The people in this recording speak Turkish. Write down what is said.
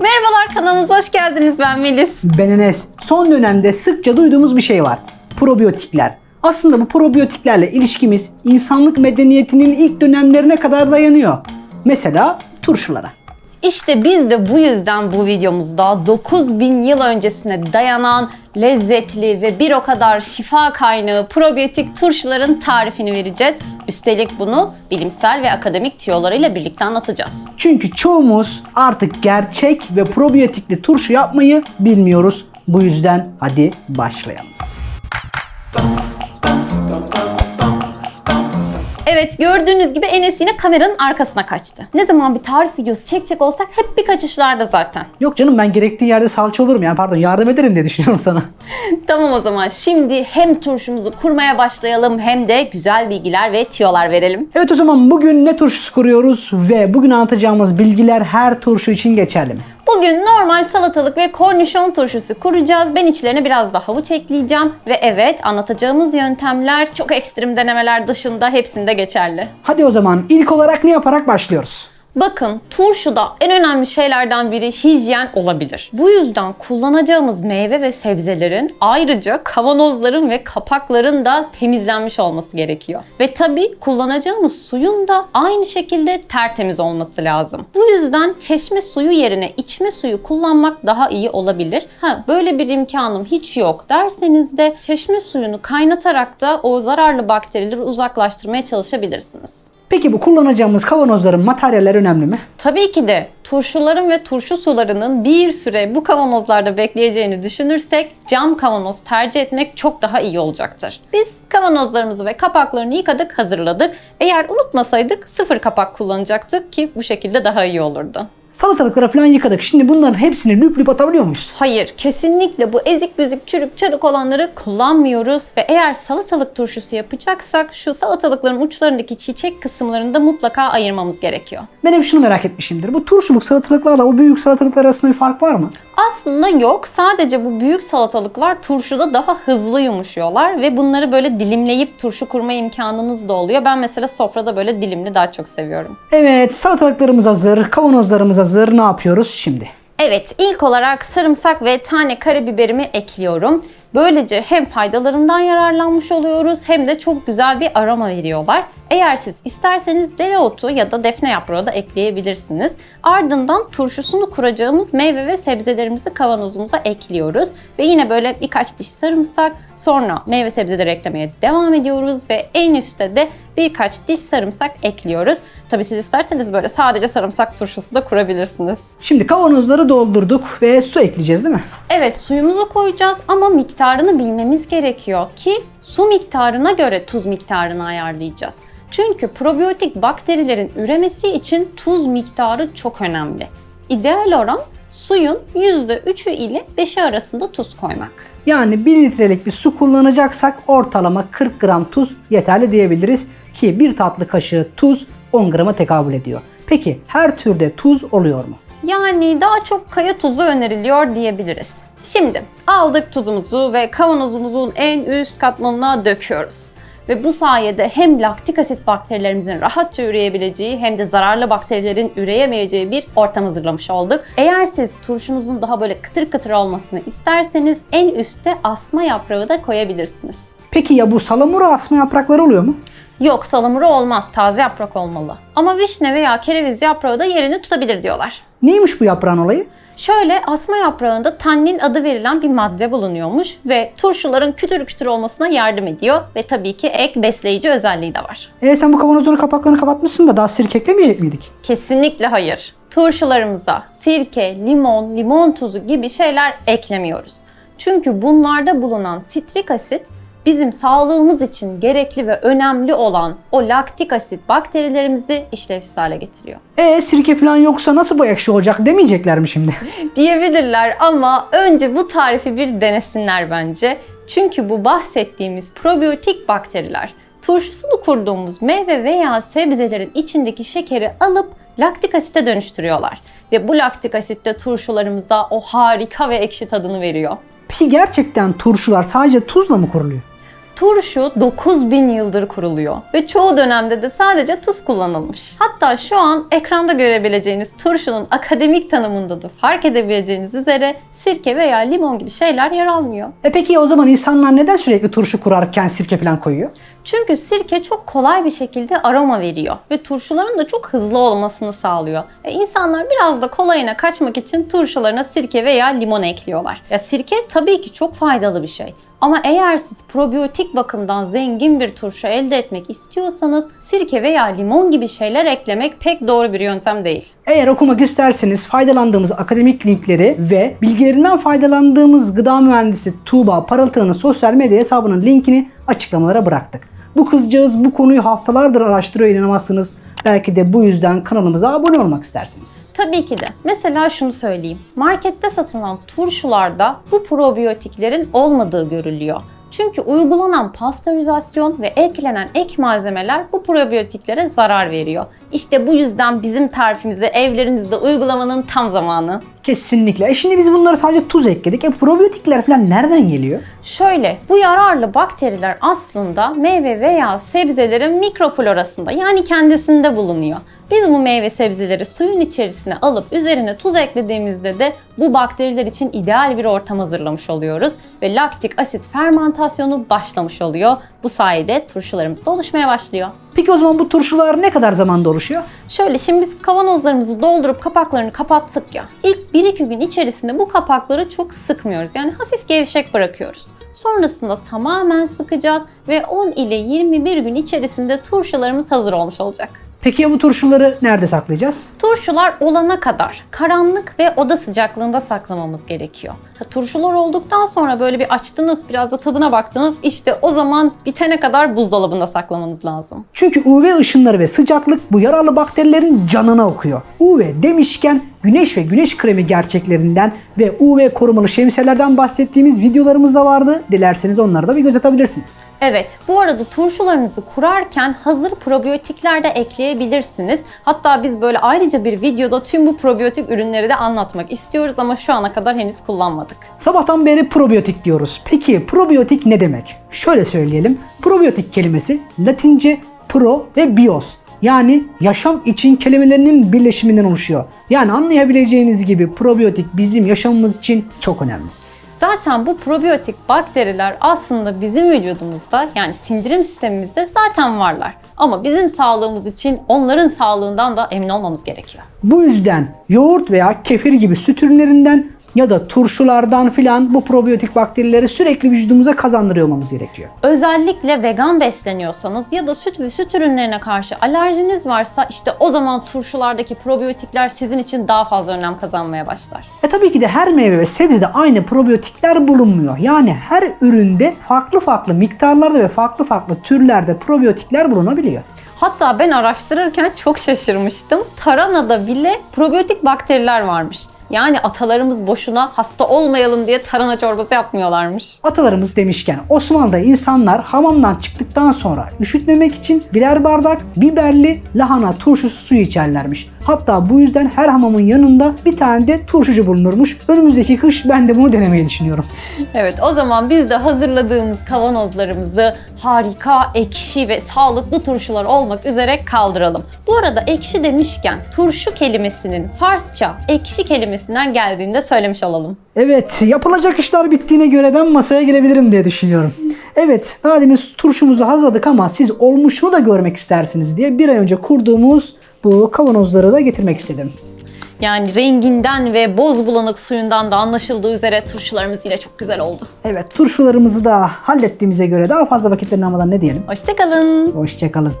Merhabalar kanalımıza hoş geldiniz. Ben Melis. Ben Enes. Son dönemde sıkça duyduğumuz bir şey var. Probiyotikler. Aslında bu probiyotiklerle ilişkimiz insanlık medeniyetinin ilk dönemlerine kadar dayanıyor. Mesela turşulara. İşte biz de bu yüzden bu videomuzda 9000 yıl öncesine dayanan lezzetli ve bir o kadar şifa kaynağı probiyotik turşuların tarifini vereceğiz. Üstelik bunu bilimsel ve akademik tiyolarıyla birlikte anlatacağız. Çünkü çoğumuz artık gerçek ve probiyotikli turşu yapmayı bilmiyoruz. Bu yüzden hadi başlayalım. Evet gördüğünüz gibi Enes yine kameranın arkasına kaçtı. Ne zaman bir tarif videosu çekecek olsak hep bir kaçışlarda zaten. Yok canım ben gerektiği yerde salça olurum yani pardon yardım ederim diye düşünüyorum sana. Tamam o zaman şimdi hem turşumuzu kurmaya başlayalım hem de güzel bilgiler ve tiyolar verelim. Evet o zaman bugün ne turşusu kuruyoruz ve bugün anlatacağımız bilgiler her turşu için geçerli mi? Bugün normal salatalık ve kornişon turşusu kuracağız. Ben içlerine biraz da havuç ekleyeceğim. Ve evet anlatacağımız yöntemler çok ekstrem denemeler dışında hepsinde geçerli. Hadi o zaman ilk olarak ne yaparak başlıyoruz? Bakın turşuda en önemli şeylerden biri hijyen olabilir. Bu yüzden kullanacağımız meyve ve sebzelerin ayrıca kavanozların ve kapakların da temizlenmiş olması gerekiyor. Ve tabii kullanacağımız suyun da aynı şekilde tertemiz olması lazım. Bu yüzden çeşme suyu yerine içme suyu kullanmak daha iyi olabilir. Ha böyle bir imkanım hiç yok derseniz de çeşme suyunu kaynatarak da o zararlı bakterileri uzaklaştırmaya çalışabilirsiniz. Peki bu kullanacağımız kavanozların materyaller önemli mi? Tabii ki de turşuların ve turşu sularının bir süre bu kavanozlarda bekleyeceğini düşünürsek cam kavanoz tercih etmek çok daha iyi olacaktır. Biz kavanozlarımızı ve kapaklarını yıkadık, hazırladık. Eğer unutmasaydık sıfır kapak kullanacaktık ki bu şekilde daha iyi olurdu. Salatalıkları falan yıkadık. Şimdi bunların hepsini lüp lüp atabiliyor muyuz? Hayır, kesinlikle bu ezik büzük çürük çarık olanları kullanmıyoruz ve eğer salatalık turşusu yapacaksak şu salatalıkların uçlarındaki çiçek kısımlarını da mutlaka ayırmamız gerekiyor. Ben hep şunu merak etmişimdir. Bu turşuluk salatalıklarla o büyük salatalıklar arasında bir fark var mı? Aslında yok. Sadece bu büyük salatalıklar turşuda daha hızlı yumuşuyorlar ve bunları böyle dilimleyip turşu kurma imkanınız da oluyor. Ben mesela sofrada böyle dilimli daha çok seviyorum. Evet salatalıklarımız hazır, kavanozlarımız hazır. Ne yapıyoruz şimdi? Evet, ilk olarak sarımsak ve tane karabiberimi ekliyorum. Böylece hem faydalarından yararlanmış oluyoruz hem de çok güzel bir aroma veriyorlar. Eğer siz isterseniz dereotu ya da defne yaprağı da ekleyebilirsiniz. Ardından turşusunu kuracağımız meyve ve sebzelerimizi kavanozumuza ekliyoruz. Ve yine böyle birkaç diş sarımsak, sonra meyve sebzeleri eklemeye devam ediyoruz ve en üstte de birkaç diş sarımsak ekliyoruz. Tabii siz isterseniz böyle sadece sarımsak turşusu da kurabilirsiniz. Şimdi kavanozları doldurduk ve su ekleyeceğiz değil mi? Evet suyumuzu koyacağız ama miktarını bilmemiz gerekiyor ki su miktarına göre tuz miktarını ayarlayacağız. Çünkü probiyotik bakterilerin üremesi için tuz miktarı çok önemli. İdeal oran suyun %3'ü ile 5'i arasında tuz koymak. Yani 1 litrelik bir su kullanacaksak ortalama 40 gram tuz yeterli diyebiliriz ki bir tatlı kaşığı tuz 10 grama tekabül ediyor. Peki her türde tuz oluyor mu? Yani daha çok kaya tuzu öneriliyor diyebiliriz. Şimdi aldık tuzumuzu ve kavanozumuzun en üst katmanına döküyoruz. Ve bu sayede hem laktik asit bakterilerimizin rahatça üreyebileceği hem de zararlı bakterilerin üreyemeyeceği bir ortam hazırlamış olduk. Eğer siz turşunuzun daha böyle kıtır kıtır olmasını isterseniz en üste asma yaprağı da koyabilirsiniz. Peki ya bu salamura asma yaprakları oluyor mu? Yok salamura olmaz, taze yaprak olmalı. Ama vişne veya kereviz yaprağı da yerini tutabilir diyorlar. Neymiş bu yaprağın olayı? Şöyle asma yaprağında tannin adı verilen bir madde bulunuyormuş ve turşuların kütür kütür olmasına yardım ediyor ve tabii ki ek besleyici özelliği de var. E sen bu kavanozların kapaklarını kapatmışsın da daha sirke eklemeyecek miydik? Kesinlikle hayır. Turşularımıza sirke, limon, limon tuzu gibi şeyler eklemiyoruz. Çünkü bunlarda bulunan sitrik asit bizim sağlığımız için gerekli ve önemli olan o laktik asit bakterilerimizi işlevsiz hale getiriyor. E sirke falan yoksa nasıl bu ekşi olacak demeyecekler mi şimdi? diyebilirler ama önce bu tarifi bir denesinler bence. Çünkü bu bahsettiğimiz probiyotik bakteriler turşusunu kurduğumuz meyve veya sebzelerin içindeki şekeri alıp laktik asite dönüştürüyorlar. Ve bu laktik asit de turşularımıza o harika ve ekşi tadını veriyor. Peki gerçekten turşular sadece tuzla mı kuruluyor? Turşu 9000 yıldır kuruluyor ve çoğu dönemde de sadece tuz kullanılmış. Hatta şu an ekranda görebileceğiniz turşunun akademik tanımında da fark edebileceğiniz üzere sirke veya limon gibi şeyler yer almıyor. E peki o zaman insanlar neden sürekli turşu kurarken sirke falan koyuyor? Çünkü sirke çok kolay bir şekilde aroma veriyor ve turşuların da çok hızlı olmasını sağlıyor. E insanlar biraz da kolayına kaçmak için turşularına sirke veya limon ekliyorlar. Ya sirke tabii ki çok faydalı bir şey. Ama eğer siz probiyotik bakımdan zengin bir turşu elde etmek istiyorsanız sirke veya limon gibi şeyler eklemek pek doğru bir yöntem değil. Eğer okumak isterseniz faydalandığımız akademik linkleri ve bilgilerinden faydalandığımız gıda mühendisi Tuğba Parıltı'nın sosyal medya hesabının linkini açıklamalara bıraktık. Bu kızcağız bu konuyu haftalardır araştırıyor inanamazsınız. Belki de bu yüzden kanalımıza abone olmak istersiniz. Tabii ki de. Mesela şunu söyleyeyim. Markette satılan turşularda bu probiyotiklerin olmadığı görülüyor. Çünkü uygulanan pastörizasyon ve eklenen ek malzemeler bu probiyotiklere zarar veriyor. İşte bu yüzden bizim tarifimizi evlerinizde uygulamanın tam zamanı. Kesinlikle. E şimdi biz bunları sadece tuz ekledik. E probiyotikler falan nereden geliyor? Şöyle, bu yararlı bakteriler aslında meyve veya sebzelerin mikroflorasında yani kendisinde bulunuyor. Biz bu meyve sebzeleri suyun içerisine alıp üzerine tuz eklediğimizde de bu bakteriler için ideal bir ortam hazırlamış oluyoruz ve laktik asit fermentasyonu başlamış oluyor. Bu sayede turşularımız da oluşmaya başlıyor. Peki o zaman bu turşular ne kadar zamanda oluşuyor? Şöyle şimdi biz kavanozlarımızı doldurup kapaklarını kapattık ya. İlk 1-2 gün içerisinde bu kapakları çok sıkmıyoruz. Yani hafif gevşek bırakıyoruz. Sonrasında tamamen sıkacağız ve 10 ile 21 gün içerisinde turşularımız hazır olmuş olacak. Peki ya bu turşuları nerede saklayacağız? Turşular olana kadar karanlık ve oda sıcaklığında saklamamız gerekiyor. Ha, turşular olduktan sonra böyle bir açtınız, biraz da tadına baktınız. İşte o zaman bitene kadar buzdolabında saklamanız lazım. Çünkü UV ışınları ve sıcaklık bu yararlı bakterilerin canına okuyor. UV demişken güneş ve güneş kremi gerçeklerinden ve UV korumalı şemsiyelerden bahsettiğimiz videolarımız da vardı. Dilerseniz onlara da bir göz atabilirsiniz. Evet, bu arada turşularınızı kurarken hazır probiyotikler de ekleyebilirsiniz. Hatta biz böyle ayrıca bir videoda tüm bu probiyotik ürünleri de anlatmak istiyoruz ama şu ana kadar henüz kullanmadık. Sabahtan beri probiyotik diyoruz. Peki probiyotik ne demek? Şöyle söyleyelim. Probiyotik kelimesi Latince pro ve bios yani yaşam için kelimelerinin birleşiminden oluşuyor. Yani anlayabileceğiniz gibi probiyotik bizim yaşamımız için çok önemli. Zaten bu probiyotik bakteriler aslında bizim vücudumuzda yani sindirim sistemimizde zaten varlar. Ama bizim sağlığımız için onların sağlığından da emin olmamız gerekiyor. Bu yüzden yoğurt veya kefir gibi süt ürünlerinden ya da turşulardan filan bu probiyotik bakterileri sürekli vücudumuza kazandırıyor olmamız gerekiyor. Özellikle vegan besleniyorsanız ya da süt ve süt ürünlerine karşı alerjiniz varsa işte o zaman turşulardaki probiyotikler sizin için daha fazla önem kazanmaya başlar. E tabii ki de her meyve ve sebzede aynı probiyotikler bulunmuyor. Yani her üründe farklı farklı miktarlarda ve farklı farklı türlerde probiyotikler bulunabiliyor. Hatta ben araştırırken çok şaşırmıştım. Taranada bile probiyotik bakteriler varmış. Yani atalarımız boşuna hasta olmayalım diye tarhana çorbası yapmıyorlarmış. Atalarımız demişken Osmanlı'da insanlar hamamdan çıktıktan sonra üşütmemek için birer bardak biberli lahana turşusu suyu içerlermiş. Hatta bu yüzden her hamamın yanında bir tane de turşucu bulunurmuş. Önümüzdeki kış ben de bunu denemeyi düşünüyorum. Evet o zaman biz de hazırladığımız kavanozlarımızı harika, ekşi ve sağlıklı turşular olmak üzere kaldıralım. Bu arada ekşi demişken turşu kelimesinin Farsça ekşi kelimesinden geldiğini de söylemiş olalım. Evet, yapılacak işler bittiğine göre ben masaya gelebilirim diye düşünüyorum. Evet, daha demin turşumuzu hazırladık ama siz olmuşunu da görmek istersiniz diye bir ay önce kurduğumuz bu kavanozları da getirmek istedim. Yani renginden ve boz bulanık suyundan da anlaşıldığı üzere turşularımız yine çok güzel oldu. Evet, turşularımızı da hallettiğimize göre daha fazla vakitlerini almadan ne diyelim? Hoşçakalın. Hoşçakalın.